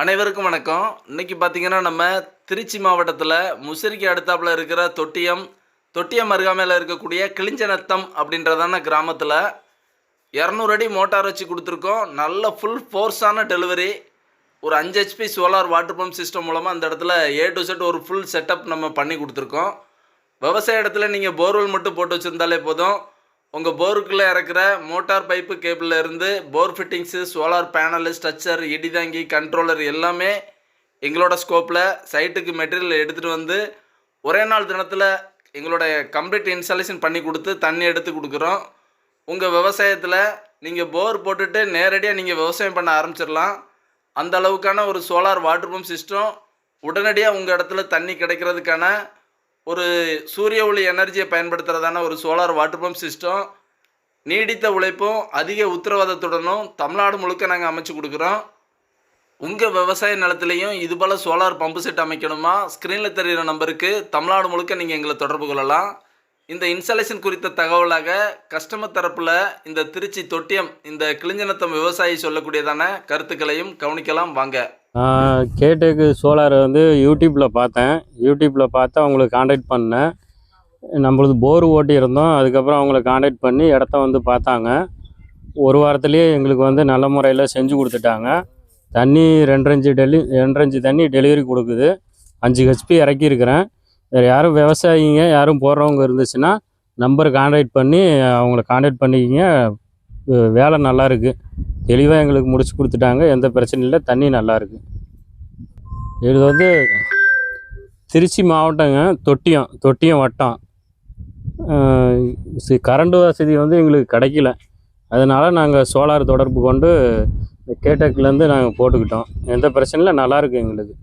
அனைவருக்கும் வணக்கம். இன்னைக்கு பார்த்தீங்கன்னா நம்ம திருச்சி மாவட்டத்தில் முசிறிக்கு அடுத்தாப்புல இருக்கிற தொட்டியம் தொட்டியம் அருகாமையில் இருக்கக்கூடிய கிளிஞ்சநத்தம் அப்படின்றதான கிராமத்தில் இரநூறு அடி மோட்டார் வச்சு கொடுத்துருக்கோம். நல்ல ஃபுல் ஃபோர்ஸான டெலிவரி ஒரு அஞ்சு HP solar water pump system மூலமாக அந்த இடத்துல ஏ டு செட் ஒரு ஃபுல் செட்டப் நம்ம பண்ணி கொடுத்துருக்கோம். விவசாய இடத்துல நீங்கள் போர்வெல் மட்டும் போட்டு வச்சுருந்தாலே போதும். உங்கள் போருக்குள்ளே இறக்குற மோட்டார் பைப்பு கேபிளில் இருந்து bore fittings solar panel structure இடிதாங்கி controller எல்லாமே எங்களோட ஸ்கோப்பில் சைட்டுக்கு மெட்டீரியல் எடுத்துகிட்டு வந்து ஒரே நாள் தினத்தில் எங்களோட கம்ப்ளீட் இன்ஸ்டாலேஷன் பண்ணி கொடுத்து தண்ணி எடுத்து கொடுக்குறோம். உங்கள் விவசாயத்தில் நீங்கள் போர் போட்டுட்டு நேரடியாக நீங்கள் விவசாயம் பண்ண ஆரம்பிச்சிடலாம். அந்த அளவுக்கான ஒரு சோலார் வாட்டர் பம்ப் சிஸ்டம் உடனடியாக உங்கள் இடத்துல தண்ணி கிடைக்கிறதுக்கான ஒரு சூரிய ஒளி எனர்ஜியை பயன்படுத்துகிறதான ஒரு சோலார் வாட்டர் பம்ப் சிஸ்டம் நீடித்த உழைப்பும் அதிக உத்தரவாதத்துடனும் தமிழ்நாடு முழுக்க நாங்கள் அமைச்சு கொடுக்குறோம். உங்கள் விவசாய நிலத்துலையும் இது போல் சோலார் பம்பு செட் அமைக்கணுமா? ஸ்க்ரீனில் தெரிகிற நம்பருக்கு தமிழ்நாடு முழுக்க நீங்கள் எங்களை தொடர்பு கொள்ளலாம். இந்த இன்ஸ்டாலேஷன் குறித்த தகவலாக கஸ்டமர் தரப்பில் இந்த திருச்சி தொட்டியம் இந்த கிளிஞ்சனத்தம் விவசாயி சொல்லக்கூடியதான கருத்துக்களையும் கவனிக்கலாம். வாங்க. நான் கேட்டேக்கு சோலார் வந்து யூடியூப்பில் பார்த்தேன். யூடியூப்பில் பார்த்து அவங்களுக்கு காண்டாக்ட் பண்ணேன். நம்மளது போர் ஓட்டி இருந்தோம். அதுக்கப்புறம் அவங்கள காண்டாக்ட் பண்ணி இடத்த வந்து பார்த்தாங்க. ஒரு வாரத்துலேயே எங்களுக்கு வந்து நல்ல முறையில் செஞ்சு கொடுத்துட்டாங்க. தண்ணி ரெண்டரைஞ்சு டெலி ரெண்டரைஞ்சு தண்ணி டெலிவரி கொடுக்குது. அஞ்சு ஹெச்பி இறக்கியிருக்கிறேன். வேறு யாரும் விவசாயிங்க யாரும் போடுறவங்க இருந்துச்சுன்னா நம்பர் காண்டாக்ட் பண்ணி அவங்கள காண்டாக்ட் பண்ணிக்கிங்க. வேலை நல்லா இருக்குது தெளிவாக எங்களுக்கு முடிச்சு கொடுத்துட்டாங்க. எந்த பிரச்சனையும் இல்லை. தண்ணி நல்லாயிருக்கு இது வந்து திருச்சி மாவட்டங்க. தொட்டியம். தொட்டியம் வட்டம். கரண்ட் வசதி வந்து எங்களுக்கு கிடைக்கல. அதனால் நாங்கள் சோலார் தொடர்பு கொண்டு இந்த கேட்டக்லேருந்து நாங்கள் போட்டுக்கிட்டோம். எந்த பிரச்சனையும் இல்லை. நல்லாயிருக்கு எங்களுக்கு.